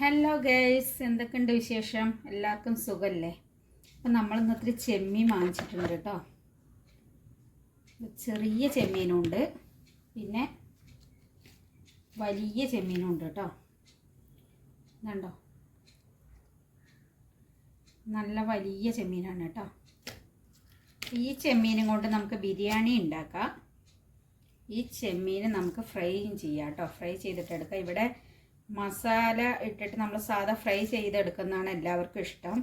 Hello guys എന്തൊക്കെയുണ്ട് വിശേഷം? എല്ലാവർക്കും സുഖമല്ലേ അപ്പം നമ്മൾ ഇന്നത്തെ ചെമ്മീൻ വാങ്ങിച്ചിട്ടുണ്ട് കേട്ടോ ചെറിയ ചെമ്മീനുണ്ട്. പിന്നെ വലിയ ചെമ്മീനുണ്ട് കേട്ടോ ഇതുണ്ടോ? നല്ല വലിയ ചെമ്മീനാണ് കേട്ടോ ഈ ചെമ്മീനും കൊണ്ട് നമുക്ക് ബിരിയാണി ഉണ്ടാക്കാം. ഈ ചെമ്മീൻ നമുക്ക് ഫ്രൈയും ചെയ്യാം കേട്ടോ ഫ്രൈ ചെയ്തിട്ടെടുക്കാം ഇവിടെ മസാല ഇട്ടിട്ട് നമ്മൾ സാധാ ഫ്രൈ ചെയ്തെടുക്കുന്നതാണ് എല്ലാവർക്കും ഇഷ്ടം.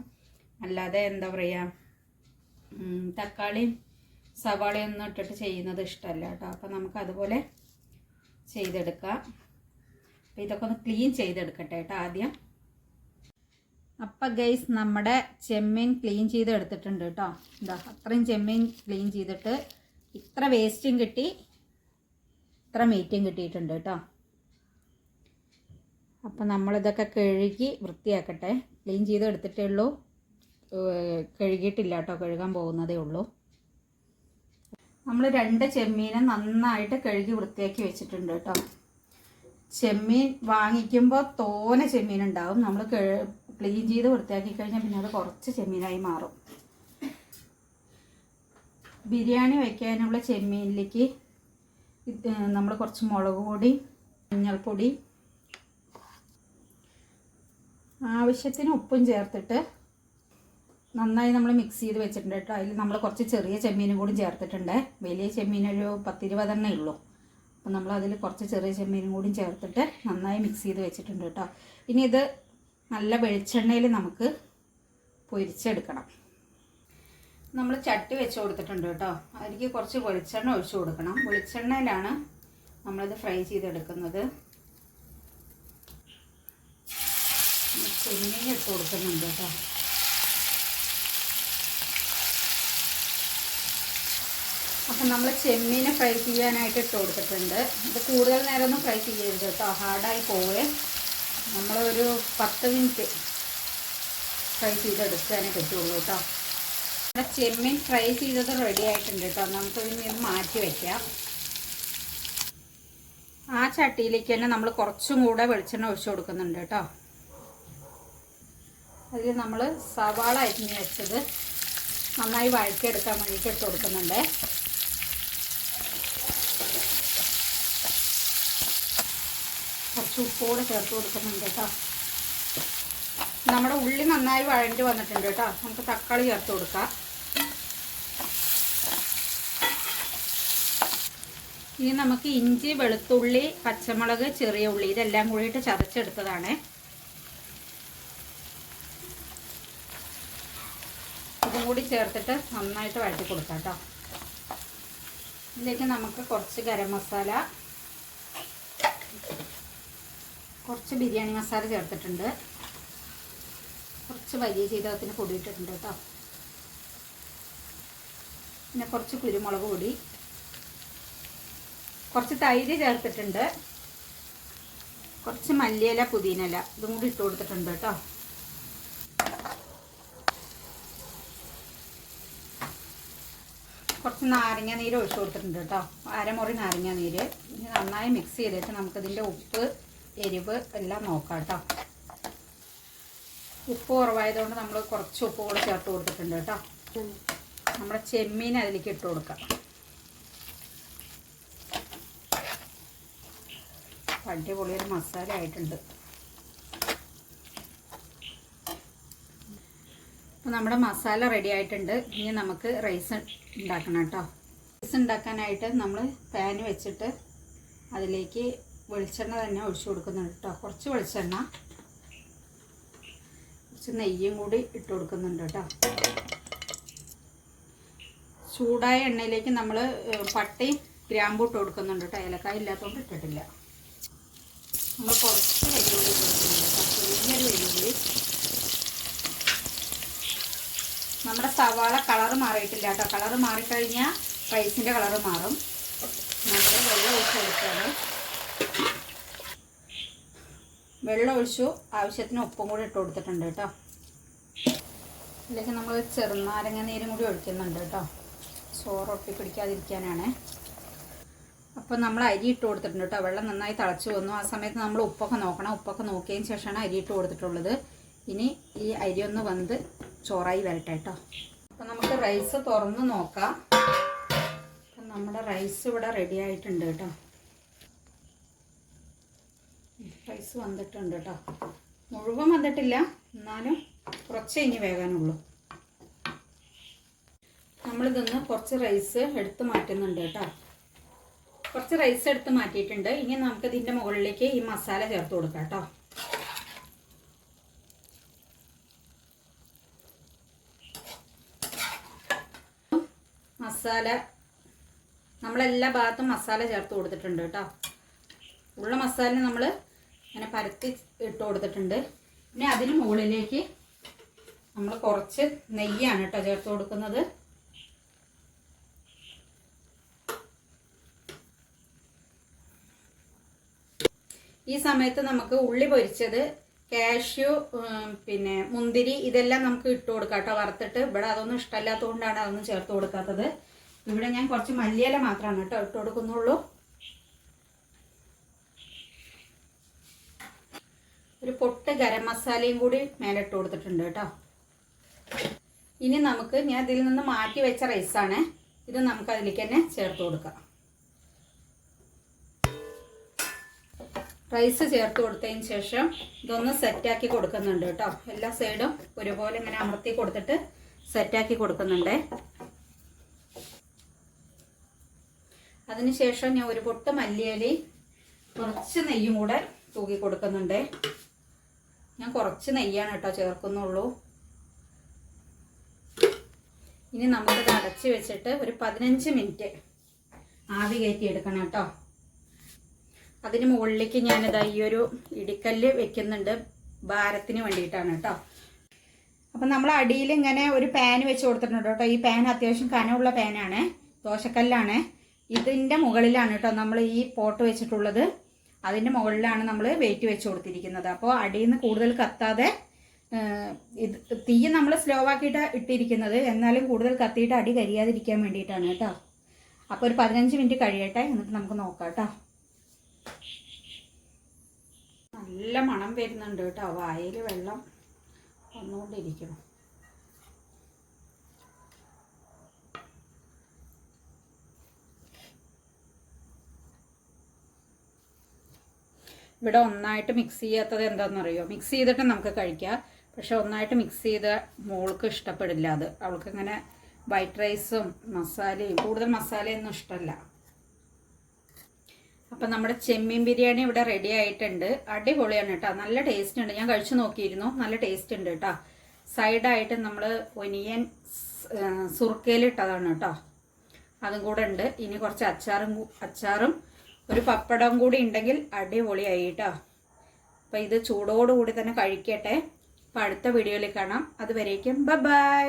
അല്ലാതെ എന്താ പറയുക തക്കാളിയും സവാളയും ഒന്നും ഇട്ടിട്ട് ചെയ്യുന്നത് ഇഷ്ടമല്ല കേട്ടോ. അപ്പോൾ നമുക്ക് അതുപോലെ ചെയ്തെടുക്കാം. അപ്പോൾ ഇതൊക്കെ ഒന്ന് ക്ലീൻ ചെയ്തെടുക്കട്ടെ കേട്ടോ ആദ്യം. അപ്പം ഗൈസ് നമ്മുടെ ചെമ്മീൻ ക്ലീൻ ചെയ്ത് എടുത്തിട്ടുണ്ട് കേട്ടോ. എന്താ അത്രയും ചെമ്മീൻ ക്ലീൻ ചെയ്തിട്ട് ഇത്ര വേസ്റ്റും കിട്ടി ഇത്ര മീറ്റും കിട്ടിയിട്ടുണ്ട് കേട്ടോ. അപ്പം നമ്മളിതൊക്കെ കഴുകി വൃത്തിയാക്കട്ടെ. ക്ലീൻ ചെയ്ത് എടുത്തിട്ടേ ഉള്ളൂ. കഴുകിയിട്ടില്ല കേട്ടോ. കഴുകാൻ പോകുന്നതേ ഉള്ളൂ. നമ്മൾ രണ്ട് ചെമ്മീനെ നന്നായിട്ട് കഴുകി വൃത്തിയാക്കി വെച്ചിട്ടുണ്ട് കേട്ടോ. ചെമ്മീൻ വാങ്ങിക്കുമ്പോൾ തോനെ ചെമ്മീൻ ഉണ്ടാവും നമ്മൾ ക്ലീൻ ചെയ്ത് വൃത്തിയാക്കി കഴിഞ്ഞാൽ പിന്നെ അത് കുറച്ച് ചെമ്മീനായി മാറും. ബിരിയാണി വയ്ക്കാനുള്ള ചെമ്മീനിലേക്ക് നമ്മൾ കുറച്ച് മുളക് പൊടി മഞ്ഞൾപ്പൊടി ആവശ്യത്തിന് ഉപ്പും ചേർത്തിട്ട് നന്നായി നമ്മൾ മിക്സ് ചെയ്ത് വെച്ചിട്ടുണ്ട് കേട്ടോ. അതിൽ നമ്മൾ കുറച്ച് ചെറിയ ചെമ്മീനും കൂടി ചേർത്തിട്ടുണ്ട്. വലിയ ചെമ്മീൻ ഒരു പത്തിരുപതെണ്ണേ ഉള്ളൂ. അപ്പം നമ്മൾ അതിൽ കുറച്ച് ചെറിയ ചെമ്മീനും കൂടി ചേർത്തിട്ട് നന്നായി മിക്സ് ചെയ്ത് വെച്ചിട്ടുണ്ട് കേട്ടോ. ഇനി ഇത് നല്ല വെളിച്ചെണ്ണയിൽ നമുക്ക് പൊരിച്ചെടുക്കണം. നമ്മൾ ചട്ടി വെച്ച് കൊടുത്തിട്ടുണ്ട് കേട്ടോ. അതിലേക്ക് കുറച്ച് വെളിച്ചെണ്ണ ഒഴിച്ചു കൊടുക്കണം. വെളിച്ചെണ്ണയിലാണ് നമ്മളിത് ഫ്രൈ ചെയ്തെടുക്കുന്നത്. ചെമ്മീൻ ഇട്ട് കൊടുക്കുന്നുണ്ട് കേട്ടോ. അപ്പം നമ്മൾ ചെമ്മീനെ ഫ്രൈ ചെയ്യാനായിട്ട് ഇട്ട് കൊടുത്തിട്ടുണ്ട്. ഇത് കൂടുതൽ നേരമൊന്നും ഫ്രൈ ചെയ്യരുത് കേട്ടോ. ഹാർഡായി പോവേ. നമ്മളൊരു പത്ത് മിനിറ്റ് ഫ്രൈ ചെയ്തെടുക്കാനേ പറ്റുള്ളൂ കേട്ടോ. നമ്മുടെ ചെമ്മീൻ ഫ്രൈ ചെയ്തത് റെഡി ആയിട്ടുണ്ട് കേട്ടോ. നമുക്ക് ഇനി ഇത് മാറ്റി വയ്ക്കാം ആ ചട്ടിയിലേക്ക് തന്നെ നമ്മൾ കുറച്ചും കൂടെ വെളിച്ചെണ്ണ ഒഴിച്ചു കൊടുക്കുന്നുണ്ട് കേട്ടോ. അതിൽ നമ്മൾ സവാള അരിഞ്ഞ് വെച്ചത് നന്നായി വഴക്കിയെടുക്കാൻ വേണ്ടിയിട്ട് ഇട്ട് കൊടുക്കുന്നുണ്ട്. കുറച്ച് ഉപ്പോടെ ചേർത്ത് കൊടുക്കുന്നുണ്ട് കേട്ടോ. നമ്മുടെ ഉള്ളി നന്നായി വഴണ്ടി വന്നിട്ടുണ്ട് കേട്ടോ. നമുക്ക് തക്കാളി ചേർത്ത് കൊടുക്കാം. ഇനി നമുക്ക് ഇഞ്ചി വെളുത്തുള്ളി പച്ചമുളക് ചെറിയ ഉള്ളി ഇതെല്ലാം കൂടിയിട്ട് ചതച്ചെടുത്തതാണ് ഇതും കൂടി ചേർത്തിട്ട് നന്നായിട്ട് വഴറ്റി കൊടുക്കാം കേട്ടോ ഇതിലേക്ക് നമുക്ക് കുറച്ച് ഗരം മസാല കുറച്ച് ബിരിയാണി മസാല ചേർത്തിട്ടുണ്ട്. കുറച്ച് വലിയ ജീരകത്തിന് കൂടിയിട്ടുണ്ട് കേട്ടോ പിന്നെ കുറച്ച് കുരുമുളക് കൂടി കുറച്ച് തൈര് ചേർത്തിട്ടുണ്ട്. കുറച്ച് മല്ലിയില പുതിനയില ഇതും കൂടി ഇട്ട് കൊടുത്തിട്ടുണ്ട് കേട്ടോ കുറച്ച് നാരങ്ങ നീര് ഒഴിച്ചു കൊടുത്തിട്ടുണ്ട് കേട്ടോ. അരമുറി നാരങ്ങ നീര്. ഇനി നന്നായി മിക്സ് ചെയ്തിട്ട് നമുക്കിതിന്റെ ഉപ്പ് എരിവ് എല്ലാം നോക്കാം കേട്ടോ. ഉപ്പ് കുറവായതുകൊണ്ട് നമ്മൾ കുറച്ച് ഉപ്പ് കൂടെ ചേർത്ത് കൊടുത്തിട്ടുണ്ട് കേട്ടോ. നമ്മുടെ ചെമ്മീൻ അതിലേക്ക് ഇട്ട് കൊടുക്കാം. അടിപൊളിയൊരു മസാല ആയിട്ടുണ്ട്. അപ്പോൾ നമ്മുടെ മസാല റെഡി ആയിട്ടുണ്ട്. ഇനി നമുക്ക് റൈസ് ഉണ്ടാക്കണം കേട്ടോ. റൈസ് ഉണ്ടാക്കാനായിട്ട് നമ്മൾ പാൻ വെച്ചിട്ട് അതിലേക്ക് വെളിച്ചെണ്ണ തന്നെ ഒഴിച്ചു കൊടുക്കുന്നുണ്ട് കേട്ടോ. കുറച്ച് വെളിച്ചെണ്ണ കുറച്ച് നെയ്യും കൂടി ഇട്ട് കൊടുക്കുന്നുണ്ട് കേട്ടോ. ചൂടായ എണ്ണയിലേക്ക് നമ്മൾ പട്ടയും ഗ്രാമ്പും ഇട്ട് കൊടുക്കുന്നുണ്ട് കേട്ടോ. ഏലക്കായ ഇല്ലാത്തതുകൊണ്ട് ഇട്ടിട്ടില്ല. നമ്മൾ കുറച്ച് വെല്ലുവിളി കൊടുക്കുന്നുണ്ട് കേട്ടോ. വലിയൊരു വെല്ലുള്ളി നമ്മുടെ സവാള കളറ് മാറിയിട്ടില്ല കേട്ടോ. കളറ് മാറിക്കഴിഞ്ഞാൽ റൈസിന്റെ കളറ് മാറും. നമ്മൾ വെള്ളം ഒഴിച്ച് കൊടുക്കുകയാണ്. വെള്ളം ഒഴിച്ചു. ആവശ്യത്തിന് ഉപ്പും കൂടി ഇട്ട് കൊടുത്തിട്ടുണ്ട് കേട്ടോ. ഇതിലേക്ക് നമ്മൾ ചെറുനാരങ്ങ നീരും കൂടി ഒഴിക്കുന്നുണ്ട് കേട്ടോ. ചോറ് ഒട്ടി പിടിക്കാതിരിക്കാനാണ്. അപ്പോൾ നമ്മൾ അരി ഇട്ട് കൊടുത്തിട്ടുണ്ട് കേട്ടോ. വെള്ളം നന്നായി തിളച്ച് വന്നു. ആ സമയത്ത് നമ്മൾ ഉപ്പൊക്കെ നോക്കണം. ഉപ്പൊക്കെ നോക്കിയതിന് ശേഷമാണ് അരി ഇട്ട് കൊടുത്തിട്ടുള്ളത്. ഇനി ഈ അരി ഒന്ന് വന്ന് ചോറായി വരട്ടെ കേട്ടോ അപ്പോൾ നമുക്ക് റൈസ് തുറന്ന് നോക്കാം. അപ്പം നമ്മുടെ റൈസ് ഇവിടെ റെഡി ആയിട്ടുണ്ട് കേട്ടോ. റൈസ് വന്നിട്ടുണ്ട് കേട്ടോ. മുഴുവൻ വന്നിട്ടില്ല. എന്നാലും കുറച്ചേ ഇനി വേകാനുള്ളൂ. നമ്മളിതൊന്ന് കുറച്ച് റൈസ് എടുത്ത് മാറ്റുന്നുണ്ട് കേട്ടോ. കുറച്ച് റൈസ് എടുത്ത് മാറ്റിയിട്ടുണ്ട്. ഇനി നമുക്ക് ഇതിന്റെ മുകളിലേക്ക് ഈ മസാല ചേർത്ത് കൊടുക്കാം കേട്ടോ. മസാല നമ്മളെല്ലാ ഭാഗത്തും മസാല ചേർത്ത് കൊടുത്തിട്ടുണ്ട് കേട്ടോ. ഉള്ള മസാല നമ്മൾ ഇങ്ങനെ പരത്തി ഇട്ട് കൊടുത്തിട്ടുണ്ട്. പിന്നെ അതിന് മുകളിലേക്ക് നമ്മൾ കുറച്ച് നെയ്യാണ് കേട്ടോ ചേർത്ത് കൊടുക്കുന്നത്. ഈ സമയത്ത് നമുക്ക് ഉള്ളി പൊരിച്ചത് കാഷ്യൂ പിന്നെ മുന്തിരി ഇതെല്ലാം നമുക്ക് ഇട്ട് കൊടുക്കാം കേട്ടോ. വറുത്തിട്ട്. ഇവിടെ അതൊന്നും ഇഷ്ടമല്ലാത്തതുകൊണ്ടാണ് അതൊന്നും ചേർത്ത് കൊടുക്കാത്തത്. ഇവിടെ ഞാൻ കുറച്ച് മല്ലിയില മാത്രമാണ് കേട്ടോ ഇട്ട് കൊടുക്കുന്നുള്ളൂ. ഒരു പൊട്ട് ഗരം മസാലയും കൂടി മേലെ ഇട്ട് കൊടുത്തിട്ടുണ്ട് കേട്ടോ. ഇനി നമുക്ക് ഞാൻ ഇതിൽ നിന്ന് മാറ്റി വെച്ച റൈസാണ് ഇത് നമുക്ക് അതിലേക്ക് തന്നെ ചേർത്ത് കൊടുക്കാം. റൈസ് ചേർത്ത് കൊടുത്തതിന് ശേഷം ഇതൊന്ന് സെറ്റാക്കി കൊടുക്കുന്നുണ്ട് കേട്ടോ. എല്ലാ സൈഡും ഒരുപോലെ ഇങ്ങനെ അമർത്തി കൊടുത്തിട്ട് സെറ്റാക്കി കൊടുക്കുന്നുണ്ട്. അതിനുശേഷം ഞാൻ ഒരു പൊട്ട് മല്ലിയിലി കുറച്ച് നെയ്യും കൂടെ തൂക്കി കൊടുക്കുന്നുണ്ട്. ഞാൻ കുറച്ച് നെയ്യാണ് കേട്ടോ ചേർക്കുന്നുള്ളൂ. ഇനി നമുക്കിത് അടച്ച് വെച്ചിട്ട് ഒരു പതിനഞ്ച് മിനിറ്റ് ആവി കയറ്റി എടുക്കണം കേട്ടോ. അതിന് മുകളിലേക്ക് ഞാനിതാ ഈ ഒരു ഇടിക്കല്ല് വെക്കുന്നുണ്ട്. ഭാരത്തിന് വേണ്ടിയിട്ടാണ് കേട്ടോ. അപ്പം നമ്മൾ അടിയിൽ ഇങ്ങനെ ഒരു പാൻ വെച്ച് കൊടുത്തിട്ടുണ്ട് കേട്ടോ. ഈ പാൻ അത്യാവശ്യം കനമുള്ള പാനാണ് ദോശക്കല്ലാണ്. ഇതിന്റെ മുകളിലാണ് കേട്ടോ നമ്മൾ ഈ പോട്ട് വെച്ചിട്ടുള്ളത്. അതിന്റെ മുകളിലാണ് നമ്മൾ വെയിറ്റ് വെച്ച് കൊടുത്തിരിക്കുന്നത്. അപ്പോൾ അടിയിൽ നിന്ന് കൂടുതൽ കത്താതെ ഇത് തീ നമ്മൾ സ്ലോ ആക്കിയിട്ട് ഇട്ടിരിക്കുന്നത്. എന്നാലും കൂടുതൽ കത്തിയിട്ട് അടി കരിയാതിരിക്കാൻ വേണ്ടിയിട്ടാണ് കേട്ടോ. അപ്പോൾ ഒരു പതിനഞ്ച് മിനിറ്റ് കഴിയട്ടെ. എന്നിട്ട് നമുക്ക് നോക്കാം കേട്ടോ. നല്ല മണം വരുന്നുണ്ട് കേട്ടോ. വായിൽ വെള്ളം വന്നുകൊണ്ടിരിക്കണം ഇവിടെ ഒന്നായിട്ട് മിക്സ് ചെയ്യാത്തത് എന്താണെന്നറിയോ? മിക്സ് ചെയ്തിട്ട് നമുക്ക് കഴിക്കാം. പക്ഷെ ഒന്നായിട്ട് മിക്സ് ചെയ്ത മോൾക്ക് ഇഷ്ടപ്പെടില്ല അത്. അവൾക്ക് ഇങ്ങനെ വൈറ്റ് റൈസും മസാലയും കൂടുതൽ മസാലയൊന്നും ഇഷ്ടമല്ല അപ്പം നമ്മുടെ ചെമ്മീൻ ബിരിയാണി ഇവിടെ റെഡി ആയിട്ടുണ്ട്. അടിപൊളിയാണ് കേട്ടോ. നല്ല ടേസ്റ്റ് ഉണ്ട്. ഞാൻ കഴിച്ചു നോക്കിയിരുന്നു. നല്ല ടേസ്റ്റ് ഉണ്ട് കേട്ടോ. സൈഡായിട്ട് നമ്മൾ ഒനിയൻ സുർക്കയിലിട്ടതാണ് കേട്ടോ. അതും കൂടെ ഉണ്ട്. ഇനി കുറച്ച് അച്ചാറും അച്ചാറും ഒരു പപ്പടം കൂടി ഉണ്ടെങ്കിൽ അടിപൊളിയായി കേട്ടോ അപ്പം ഇത് ചൂടോടുകൂടി തന്നെ കഴിക്കട്ടെ. അപ്പം അടുത്ത വീഡിയോയിൽ കാണാം. അതുവരേക്കും ബ ബൈ